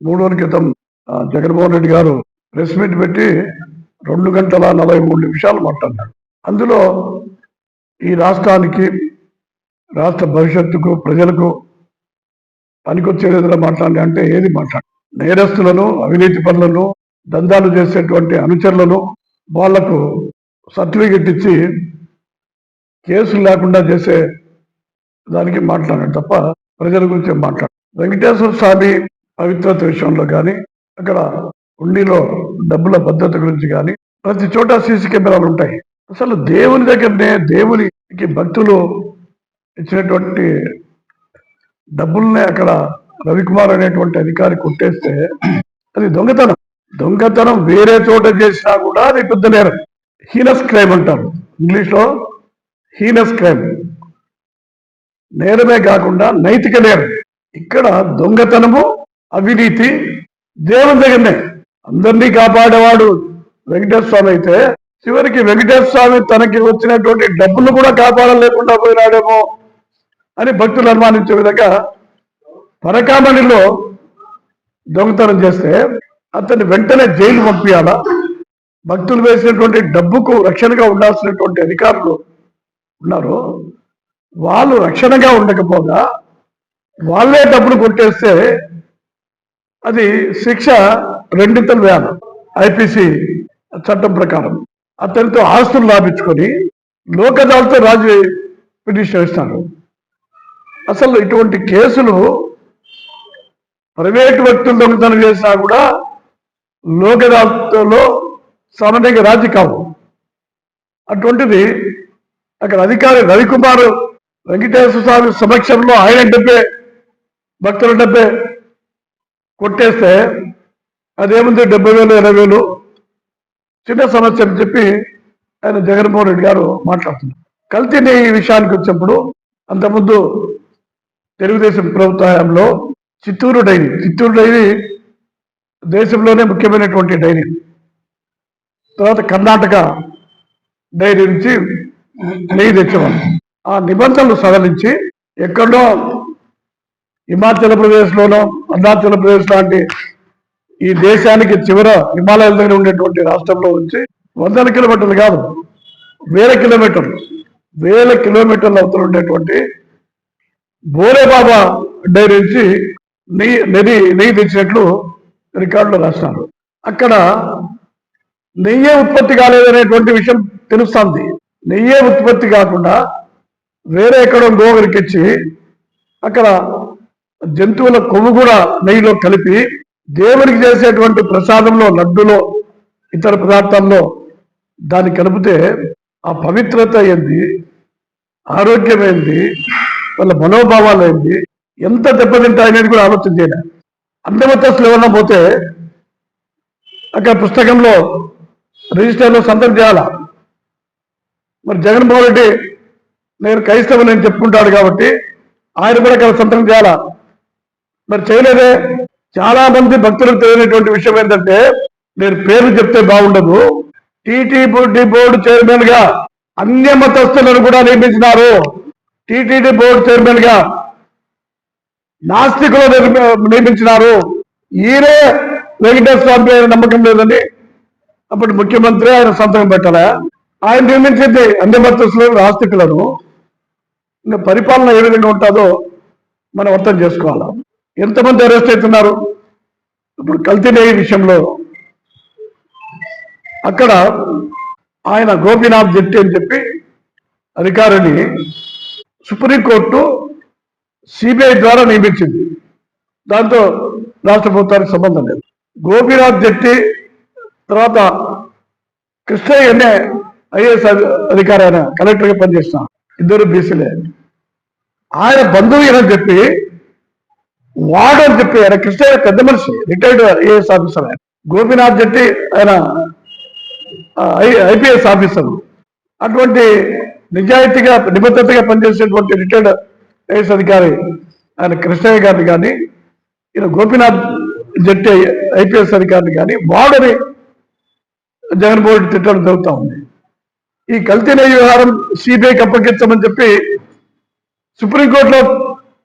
మూడు రోజుల క్రితం జగన్మోహన్ రెడ్డి గారు ప్రెస్ మీట్ పెట్టి రెండు గంటల నలభై మూడు నిమిషాలు మాట్లాడారు. అందులో ఈ రాష్ట్రానికి రాష్ట్ర భవిష్యత్తుకు ప్రజలకు పనికొచ్చే విధంగా మాట్లాడి అంటే ఏది మాట్లాడు నేరస్తులను అవినీతి పనులను దందాలు చేసేటువంటి అనుచరులను వాళ్ళకు సర్టిఫికెట్ ఇచ్చి కేసులు లేకుండా చేసే దానికి మాట్లాడాడు తప్ప ప్రజల గురించి మాట్లాడు వెంకటేశ్వర స్వామి పవిత్రత విషయంలో కానీ అక్కడ ఉండిలో డబ్బుల భద్రత గురించి కానీ ప్రతి చోట సీసీ కెమెరాలు ఉంటాయి. అసలు దేవుని దగ్గరనే దేవునికి భక్తులు ఇచ్చినటువంటి డబ్బుల్నే అక్కడ రవికుమార్ అనేటువంటి అధికారి కొట్టేస్తే అది దొంగతనం. దొంగతనం వేరే చోట చేసినా కూడా అది పెద్ద నేరం. హీనస్ క్రైమ్ అంటారు. ఇంగ్లీష్లో హీనస్ క్రైమ్. నేరమే కాకుండా నైతిక నేరం. ఇక్కడ దొంగతనము అవినీతి దేవుని దగ్గరనే అందరినీ కాపాడేవాడు వెంకటేశ్వర స్వామి అయితే చివరికి వెంకటేశ్వర స్వామి తనకి వచ్చినటువంటి డబ్బులు కూడా కాపాడలేకుండా పోయినాడేమో అని భక్తులు అనుమానించే విధంగా పరకామణిలో దొంగతనం చేస్తే అతన్ని వెంటనే జైలు పంపించాలా భక్తులు వేసినటువంటి డబ్బుకు రక్షణగా ఉండాల్సినటువంటి అధికారులు ఉన్నారు వాళ్ళు రక్షణగా ఉండకపోగా వాళ్ళే డబ్బులు కొట్టేస్తే అది శిక్ష రెండింతల వేయాలి ఐపీసీ చట్టం ప్రకారం. అతనితో ఆస్తులు లాభించుకొని లోకదాలతో రాజు పిటిషన్ ఇస్తారు అసలు ఇటువంటి కేసులు ప్రైవేటు వ్యక్తులు దొంగతనం చేసినా కూడా లోకరాజ్యంలో సామాన్యంగా రాజీ కావు. అటువంటిది అక్కడ అధికారి రవికుమార్ వెంకటేశ్వర స్వామి సమక్షంలో ఆయన డబ్బే భక్తుల డబ్బే కొట్టేస్తే అదేముంది డెబ్బై వేలు ఇరవై వేలు? చిన్న సమస్య అని చెప్పి ఆయన జగన్మోహన్ రెడ్డి గారు మాట్లాడుతున్నారు. కల్తీని ఈ విషయానికి వచ్చినప్పుడు అంతకుముందు తెలుగుదేశం ప్రభుత్వ హయాంలో చిత్తూరు డైరీ చిత్తూరు డైరీ దేశంలోనే ముఖ్యమైనటువంటి డైరీ. తర్వాత కర్ణాటక డైరీ నుంచి నెయ్యి తెచ్చేవాళ్ళు ఆ నిబంధనలు సడలించి ఎక్కడో హిమాచల్ ప్రదేశ్లోనో అరుణాచల్ ప్రదేశ్ లాంటి ఈ దేశానికి చివర హిమాలయాల దగ్గర ఉండేటువంటి రాష్ట్రంలో నుంచి వందల కిలోమీటర్లు కాదు వేల కిలోమీటర్లు వేల కిలోమీటర్ల అవతల ఉండేటువంటి బోరేబాబా డైరీ నుంచి నెయ్యి నెయ్యి నెయ్యి తెచ్చినట్లు రికార్డులో రాస్తారు అక్కడ నెయ్యే ఉత్పత్తి కాలేదనేటువంటి విషయం తెలుస్తుంది. నెయ్యే ఉత్పత్తి కాకుండా వేరే ఎక్కడో గోగరికిచ్చి అక్కడ జంతువుల కొవ్వు కూడా నెయ్యిలో కలిపి దేవునికి చేసేటువంటి ప్రసాదంలో లడ్డులో ఇతర పదార్థాల్లో దాన్ని కలిపితే ఆ పవిత్రత ఏంది? ఆరోగ్యం ఏంది వాళ్ళ మనోభావాలు ఏంది? ఎంత దెబ్బతింటాయనేది కూడా ఆలోచన చేయాలి. అందమతస్తులు ఎవరన్నా పోతే అక్కడ పుస్తకంలో రిజిస్టర్లో సంతకం చేయాలా? మరి జగన్మోహన్ రెడ్డి నేను క్రైస్తవని నేను చెప్పుకుంటాడు కాబట్టి ఆయన కూడా అక్కడ సంతకం చేయాలా? మరి చేయలేదే? చాలా మంది భక్తులకు తెలియనటువంటి విషయం ఏంటంటే నేను పేరు చెప్తే బాగుండదు. టీటీడీ బోర్డు చైర్మన్గా అన్య మతస్థులను కూడా నియమించినారు. టీటీడీ బోర్డు చైర్మన్గా నాస్తికులు నియమించినారు ఈయనే వెంకటేశ్వర స్వామి పైన నమ్మకం లేదని అప్పటి ముఖ్యమంత్రి ఆయన సంతకం పెట్టాలా? ఆయన నియమించింది అన్య మతస్థులను నాస్తికులను. పరిపాలన ఏ విధంగా ఉంటుందో మనం అర్థం చేసుకోవాలి? ఎంతమంది అరెస్ట్ అవుతున్నారు? ఇప్పుడు కల్తీనే విషయంలో అక్కడ ఆయన గోపీనాథ్ జట్టి అని చెప్పి అధికారిని సుప్రీంకోర్టు సిబిఐ ద్వారా నియమించింది. దాంతో రాష్ట్ర ప్రభుత్వానికి సంబంధం లేదు. గోపీనాథ్ జట్టి తర్వాత కృష్ణయ్య అనే ఐఏఎస్ అధికారి ఆయన కలెక్టర్గా పనిచేస్తున్నారు ఇద్దరు బీసీలే. ఆయన బంధువు అని చెప్పి వాడు అని చెప్పి ఆయన కృష్ణయ్య పెద్ద మనిషి రిటైర్డ్ ఐఏఎస్ ఆఫీసర్ ఆయన. గోపీనాథ్ జట్టి ఆయన ఐపీఎస్ ఆఫీసర్. అటువంటి నిజాయితీగా నిబద్ధతగా పనిచేసేటువంటి రిటైర్డ్ ఐఎస్ అధికారి ఆయన కృష్ణయ్య గారిని కానీ ఈయన గోపీనాథ్ జట్టి ఐపీఎస్ అధికారిని కానీ వాడని జగన్మోహన్ రెడ్డి తిట్టడం జరుగుతూ ఉంది. ఈ కల్తీ వ్యవహారం సిబిఐకి అప్పగించమని చెప్పి సుప్రీంకోర్టులో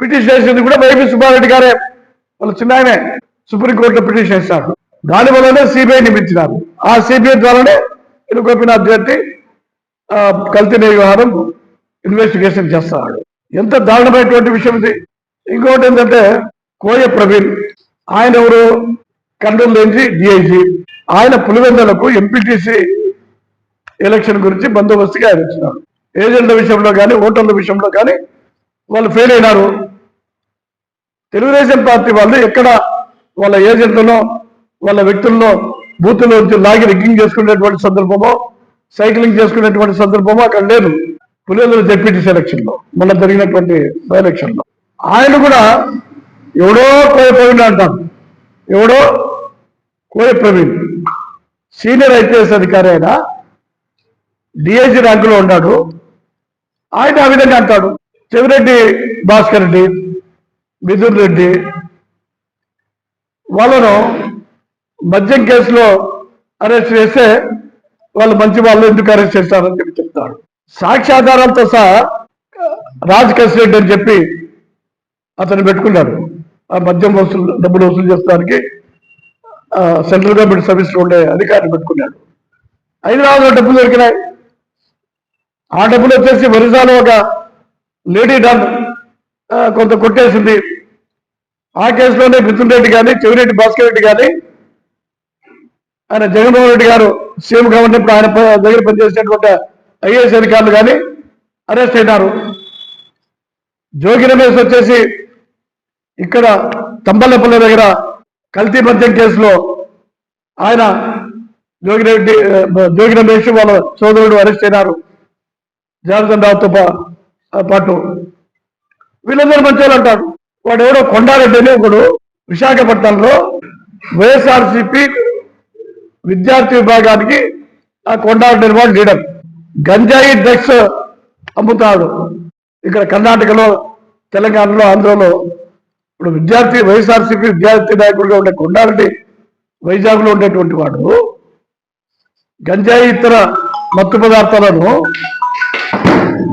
పిటిషన్ చేసింది కూడా వైపీ సుబ్బారెడ్డి గారే. వాళ్ళ చిన్న ఆయనే సుప్రీంకోర్టులో పిటిషన్ చేశారు దాని వల్లనే సిబిఐ నియమించినారు. ఆ సిబిఐ ద్వారానే ఈయన గోపీనాథ్ జట్టి ఆ, కల్తీ వ్యవహారం ఇన్వెస్టిగేషన్ చేస్తున్నాడు ఎంత దారుణమైనటువంటి విషయం ఇది. ఇంకోటి ఏంటంటే కోయ ప్రవీణ్ ఆయన ఎవరు? కర్నూలు నుంచి డిఐజీ ఆయన పులివెందులకు ఎంపీటీసీ ఎలక్షన్ గురించి బందోబస్తుగా ఆయన ఇచ్చినారు. ఏజెంట్ల విషయంలో కానీ ఓటర్ల విషయంలో కానీ వాళ్ళు ఫెయిల్ అయినారు. తెలుగుదేశం పార్టీ వాళ్ళు ఎక్కడ వాళ్ళ ఏజెంట్లను వాళ్ళ వ్యక్తులను బూత్లో నుంచి లాగి రిగ్గింగ్ చేసుకునేటువంటి సందర్భమో సైక్లింగ్ చేసుకునేటువంటి సందర్భమో అక్కడ లేదు. పులివెందుల జెడ్పీటీసీ ఎలక్షన్లో మొన్న జరిగినటువంటి ఎలక్షన్లో ఆయన కూడా ఎవడో కోయ ప్రవీణ్ అంటారు. ఎవడో కోయ ప్రవీణ్. సీనియర్ ఐపీఎస్ అధికారి ఆయన. డిఐజీ ర్యాంకులో ఉన్నాడు. ఆయన ఆ విధంగా అంటాడు. చెవిరెడ్డి భాస్కర్ రెడ్డి మిథున్ రెడ్డి. వాళ్ళను మద్యం కేసులో అరెస్ట్ చేస్తే వాళ్ళు మంచి వాళ్ళు ఎందుకు అరెస్ట్ చేస్తారని చెప్పి చెప్తాడు. సాక్ష్యాధారాలతో సహా రాజ్ రెడ్డి అని చెప్పి అతను పెట్టుకున్నాడు ఆ మద్యం వసూలు డబ్బులు వసూలు చేస్తానికి సెంట్రల్ గవర్నమెంట్ సర్వీస్లో ఉండే అధికారిని పెట్టుకున్నాడు హైదరాబాద్లో డబ్బులు దొరికినాయి. ఆ డబ్బులు వచ్చేసి ఒరిస్సాలో ఒక లేడీ డన్ కొంత కొట్టేసింది. ఆ కేసులోనే మిథున్ రెడ్డి కానీ చెవిరెడ్డి భాస్కర్ రెడ్డి కానీ ఆయన జగన్మోహన్ రెడ్డి గారు సీఎం గవర్నర్ ఆయన ప- దగ్గర పనిచేసినటువంటి ఐఏఎస్ అధికారులు కానీ అరెస్ట్ అయినారు. జోగి రమేష్ వచ్చేసి ఇక్కడ తంబల్లపల్లి దగ్గర కల్తీ మద్యం కేసులో ఆయన జోగిరెడ్డి జోగి రమేష్ వాళ్ళ సోదరుడు అరెస్ట్ అయినారు. జనార్దన్ రావుతో పాటు వీళ్ళందరూ మంచి వాళ్ళు అంటారు. వాడు ఎవడో కొండారెడ్డి అని ఒకడు విశాఖపట్నంలో వైఎస్ఆర్సిపి విద్యార్థి విభాగానికి ఆ కొండారెడ్డి వాడు లీడర్. గంజాయి డ్రగ్స్ అమ్ముతాడు. ఇక్కడ కర్ణాటకలో తెలంగాణలో ఆంధ్రలో ఇప్పుడు విద్యార్థి వైఎస్ఆర్సీపీ విద్యార్థి నాయకుడిగా ఉండే కొండారెడ్డి వైజాగ్లో ఉండేటువంటి వాడు గంజాయి ఇతర మత్తు పదార్థాలను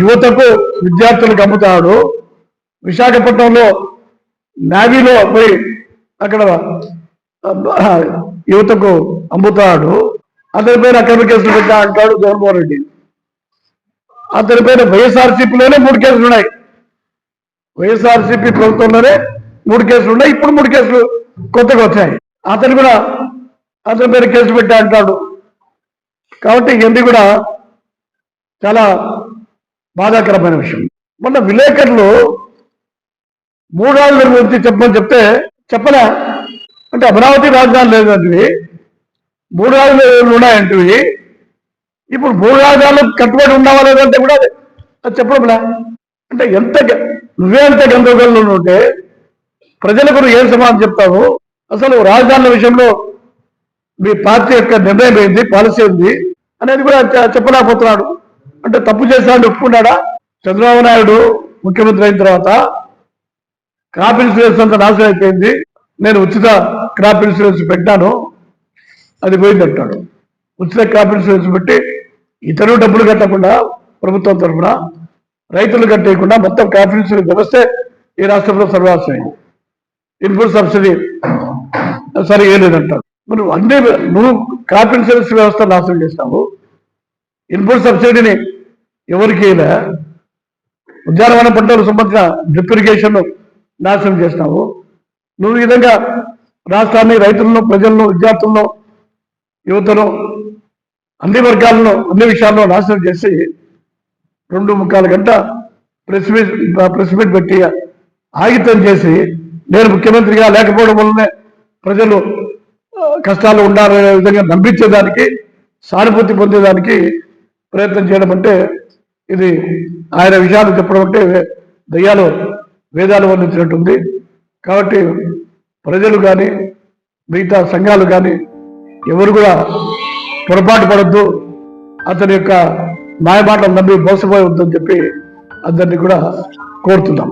యువతకు విద్యార్థులకు అమ్ముతాడు. విశాఖపట్నంలో నావీలో పోయి అక్కడ యువతకు అమ్ముతాడు. అతని పేరు అక్రమ కేసులు పెట్టా అంటాడు జగన్మోహన్ రెడ్డి. అతని పైన వైఎస్ఆర్సీపీలోనే మూడు కేసులు ఉన్నాయి. వైఎస్ఆర్సీపీ ప్రభుత్వంలోనే మూడు కేసులు ఉన్నాయి. ఇప్పుడు మూడు కేసులు కొత్తగా వచ్చాయి. అతను కూడా అతని పైన కేసు పెట్టా అంటాడు. కాబట్టి ఇవన్నీ కూడా చాలా బాధాకరమైన విషయం. మొన్న విలేకరులు మూడు రాజధాని గురించి చెప్పమని చెప్తే చెప్పలే. అంటే అమరావతి రాజధాని లేదంటివి. మూడు రాజధానులు ఉన్నాయంటివి. ఇప్పుడు మూడు కట్టుబడి ఉండవా లేదంటే కూడా అది అది అంటే ఎంత నువ్వే అంత గందరగోళంలో ఉంటే ప్రజలకు ఏం సమాధానం చెప్తావు? అసలు రాజధానుల విషయంలో మీ పార్టీ యొక్క నిర్ణయం ఏంది? పాలసీ ఏంది? అనేది కూడా చెప్పలేకపోతున్నాడు. అంటే తప్పు చేశాడని ఒప్పుకున్నాడా? చంద్రబాబు నాయుడు ముఖ్యమంత్రి అయిన తర్వాత క్రాప్ ఇన్సూరెన్స్ అంతా నాశనం అయిపోయింది. నేను ఉచిత క్రాప్ ఇన్సూరెన్స్ పెట్టాను. అది పోయింది అంటాడు ఉచిత క్రాప్ ఇన్సూరెన్స్ పెట్టి ఇతరు డబ్బులు కట్టకుండా ప్రభుత్వం తరఫున రైతులు కట్టేయకుండా మొత్తం క్రాప్ ఇన్సూరెన్స్ వ్యవస్థే ఈ రాష్ట్రంలో సర్వాసమైంది ఇన్పుట్ సబ్సిడీ సరే ఏం లేదంటాడు మరి అన్ని నువ్వు క్రాప్ ఇన్సూరెన్స్ వ్యవస్థ నాశనం చేస్తావు ఇన్పుట్ సబ్సిడీని ఎవరికి ఉద్యానవన పంటలకు సంబంధించిన డ్రిప్ ఇరిగేషన్ నాశనం చేస్తావు నువ్వు ఈ విధంగా రాష్ట్రాన్ని రైతులను ప్రజలను విద్యార్థులను యువతను అన్ని వర్గాలను అన్ని విషయాల్లో నాశనం చేసి రెండు ముక్కాలు గంట ప్రెస్ మీట్ ప్రెస్ మీట్ పెట్టి ఆగితం చేసి నేను ముఖ్యమంత్రిగా లేకపోవడం వల్లనే ప్రజలు కష్టాలు ఉండాలనే విధంగా నమ్మించేదానికి సానుభూతి పొందేదానికి ప్రయత్నం చేయడం అంటే ఇది ఆయన విషయాలు చెప్పడం అంటే దయ్యాలు వేదాలు వర్ణించినట్టుంది. కాబట్టి ప్రజలు కానీ మిగతా సంఘాలు కానీ ఎవరు కూడా పొరపాటు పడద్దు. అతని యొక్క మాయమాటలు నమ్మి మోసపోయి ఉందని చెప్పి అందరినీ కూడా కోరుతున్నాం